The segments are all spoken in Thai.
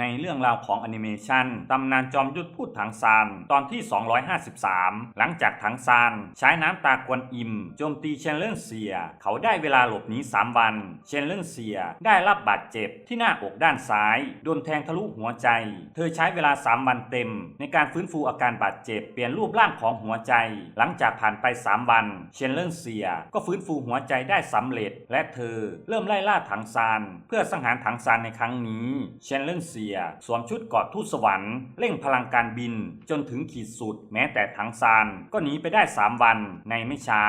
ในเรื่องราวของแอนิเมชันตำนานจอมยุทธพูดถังซานตอนที่ 253 หลังจากถังซานใช้น้ำตากวนอิมโจมตีเชนเลนเซีย เขาได้เวลาหลบหนี 3 วัน เชนเลนเซียได้รับบาดเจ็บที่หน้าอกด้านซ้าย โดนแทงทะลุหัวใจ เธอใช้เวลา 3 วันเต็ม ในการฟื้นฟูอาการบาดเจ็บเปลี่ยนรูปร่างของหัวใจ หลังจากผ่านไป 3 วัน เชนเลนเซียก็ฟื้นฟูหัวใจได้สำเร็จ และเธอเริ่มไล่ล่าถังซานเพื่อสังหารถังซานในครั้งนี้ เชนเลนเซียสวมชุดกราะทูตสวรรค์เร่งพลังการบิน จนถึงขีดสุด แม้แต่ถังซานก็หนีไปได้ 3 วัน ในไม่ช้า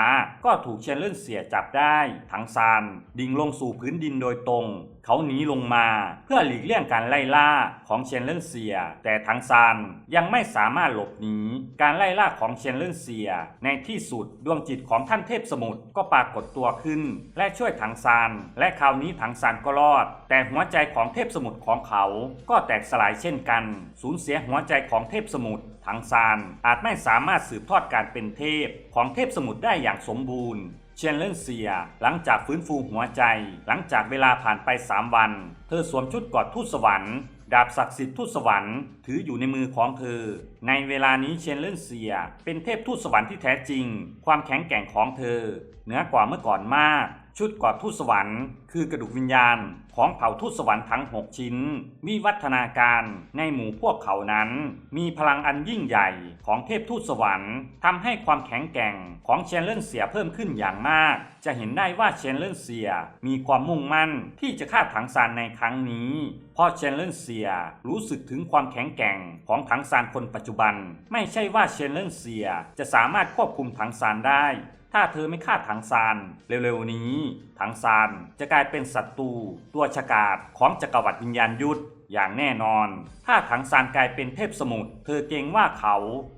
ก็ถูกเชนเลนเซียจับได้ถังซานดิ่งลงสู่พื้นดินโดยตรงเขาหนีลงมาเพื่อหลีกเลี่ยงการไล่ล่าของเชนเลนเซีย แต่ทังซานยังไม่สามารถหลบหนีการไล่ล่าของเชนเลนเซีย ในที่สุดดวงจิตของท่านเทพสมุทรก็ปรากฏตัวขึ้น และช่วยถังซานและคราวนี้ถังซานก็รอด แต่หัวใจของเทพสมุทรของเขาก็แตกสลายเช่นกัน สูญเสียหัวใจของเทพสมุทรถังซานอาจไม่สามารถสืบทอดการเป็นเทพของเทพสมุทรได้อย่างสมบูรณ์เชนเลนเซีย หลังจากฟื้นฟูหัวใจ หลังจากเวลาผ่านไป 3 วัน เธอสวมชุดกอดทูตสวรรค์ดาบศักดิ์สิทธิ์ทูตสวรรค์ถืออยู่ในมือของเธอ ในเวลานี้เชนเลนเซีย เป็นเทพทูตสวรรค์ที่แท้จริง ความแข็งแกร่งของเธอ เหนือกว่าเมื่อก่อนมาก ชุดกอดทูตสวรรค์คือกระดูกวิญญาณของเผ่าทูตสวรรค์ทั้ง 6 ชิ้น วิวัฒนาการในหมู่พวกเขานั้น มีพลังอันยิ่งใหญ่ของเทพทูตสวรรค์ทำให้ความแข็งแกร่งของเชนเลนเซียเพิ่มขึ้นอย่างมาก จะเห็นได้ว่าเชนเลนเซียมีความมุ่งมั่นที่จะฆ่าถังซานในครั้งนี้เพราะเชนเลนเซียรู้สึกถึงความแข็งแกร่งของถังซานคนปัจจุบัน ไม่ใช่ว่าเชนเลนเซียจะสามารถควบคุมถังซานได้ ถ้าเธอไม่ฆ่าถังซานเร็วๆนี้ ถังซานจะกลายเป็นศัตรูตัวฉกาจของจักรวรรดิวิญญาณยุทธอย่างแน่นอน ถ้าถังซานกลายเป็นเทพสมุทร เธอเกรงว่าเขา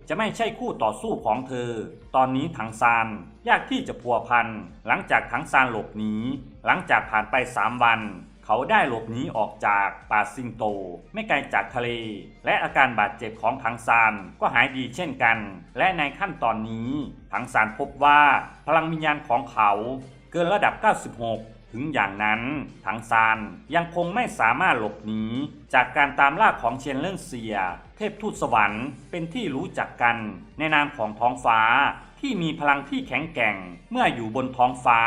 จะไม่ใช่คู่ต่อสู้ของเธอ ตอนนี้ถังซานยากที่จะพัวพัน หลังจากถังซานหลบหนี หลังจากผ่านไป 3 วัน เขาได้หลบหนีออกจากป่าซิงโต ไม่ไกลจากทะเล และอาการบาดเจ็บของถังซานก็หายดีเช่นกัน และในขั้นตอนนี้ถังซานพบว่าพลังวิญญาณของเขาเกินระดับ 96 ถึงอย่างนั้นถังซานยังคงไม่สามารถหลบหนีจากการตามล่าของเชนเลนเซีย เทพทูตสวรรค์เป็นที่รู้จักกันในนามของท้องฟ้าที่มีพลังที่แข็งแกร่ง เมื่ออยู่บนท้องฟ้า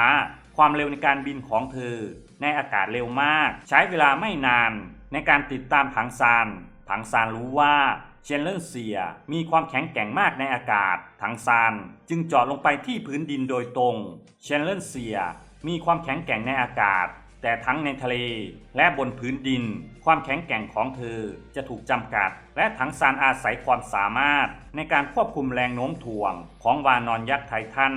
ความเร็วในการบินของเธอ ในอากาศเร็วมาก ใช้เวลาไม่นาน ในการติดตามถังซานถังซานรู้ว่าเชนเลนเซียมีความแข็งแกร่งมากในอากาศ ถังซานจึงเจาะลงไปที่พื้นดินโดยตรง เชนเลนเซียมีความแข็งแกร่งในอากาศ แต่ทั้งในทะเลและบนพื้นดิน ความแข็งแกร่งของเธอจะถูกจำกัด และถังซานอาศัยความสามารถในการควบคุมแรงโน้มถ่วงของวานอนยักษ์ไททัน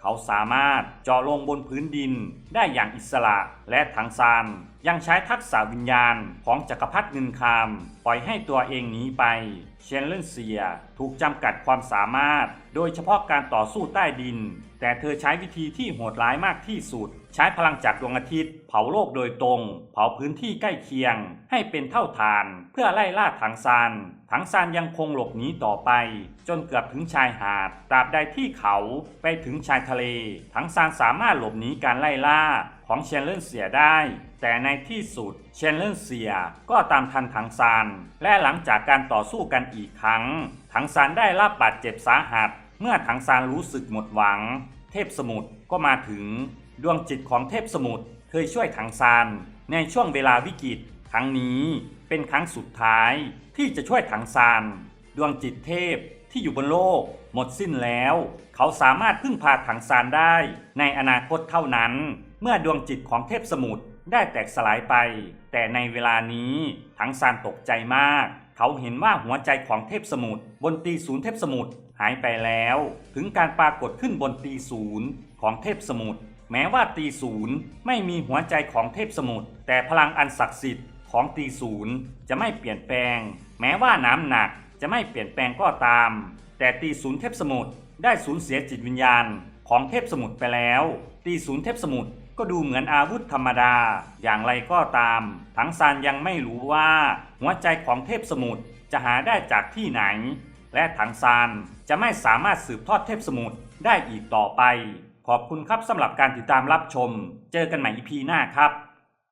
เขาสามารถเจาะลงบนพื้นดินได้อย่างอิสระและถังซานยังใช้ทักษะวิญญาณของจักรพรรดิเงินคำปล่อยให้ตัวเองหนีไป เชนเลนเซียถูกจำกัดความสามารถ โดยเฉพาะการต่อสู้ใต้ดิน แต่เธอใช้วิธีที่โหดร้ายมากที่สุด ใช้พลังจากดวงอาทิตย์ เผาโลกโดยตรง เผาพื้นที่ใกล้เคียง ให้เป็นเท่าฐาน เพื่อไล่ล่าถังซานถังซานยังคงหลบหนีต่อไป จนเกือบถึงชายหาดตราบใดที่เขาไปถึงชายทะเล ถังซานสามารถหลบหนีการไล่ล่าของเชนเลนเซียได้ แต่ในที่สุดเชนเลนเซียก็ตามทันถังซานและหลังจากการต่อสู้กันอีกครั้ง ถังซานได้รับบาดเจ็บสาหัส เมื่อถังซานรู้สึกหมดหวัง เทพสมุทรก็มาถึงดวงจิตของเทพสมุทรเคยช่วยถังซานในช่วงเวลาวิกฤตครั้งนี้เป็นครั้งสุดท้ายที่จะช่วยถังซานดวงจิตเทพที่อยู่บนโลก หมดสิ้นแล้ว เขาสามารถพึ่งพาถังซานได้ ในอนาคตเท่านั้น เมื่อดวงจิตของเทพสมุทรได้แตกสลายไป แต่ในเวลานี้ถังซานตกใจมาก เขาเห็นว่าหัวใจของเทพสมุทรบนตีศูนย์เทพสมุทร หายไปแล้วถึงการปรากฏขึ้นบนตีศูนย์ของเทพสมุทรแม้ว่าตีศูนย์ไม่มีหัวใจของเทพสมุทรแต่พลังอันศักดิ์สิทธิ์ของตีศูนย์จะไม่เปลี่ยนแปลง แม้ว่าน้ำหนักจะไม่เปลี่ยนแปลงก็ตาม แต่ตีศูนย์เทพสมุทรได้สูญเสียจิตวิญญาณของเทพสมุทรไปแล้ว ตีศูนย์เทพสมุทรก็ดูเหมือนอาวุธธรรมดา อย่างไรก็ตาม ทั้งซานยังไม่รู้ว่า หัวใจของเทพสมุทรจะหาได้จากที่ไหน และถังซานจะไม่สามารถสืบทอดเทพสมุทรได้อีกต่อไป ขอบคุณครับสำหรับการติดตามรับชม เจอกันใหม่ EP หน้าครับ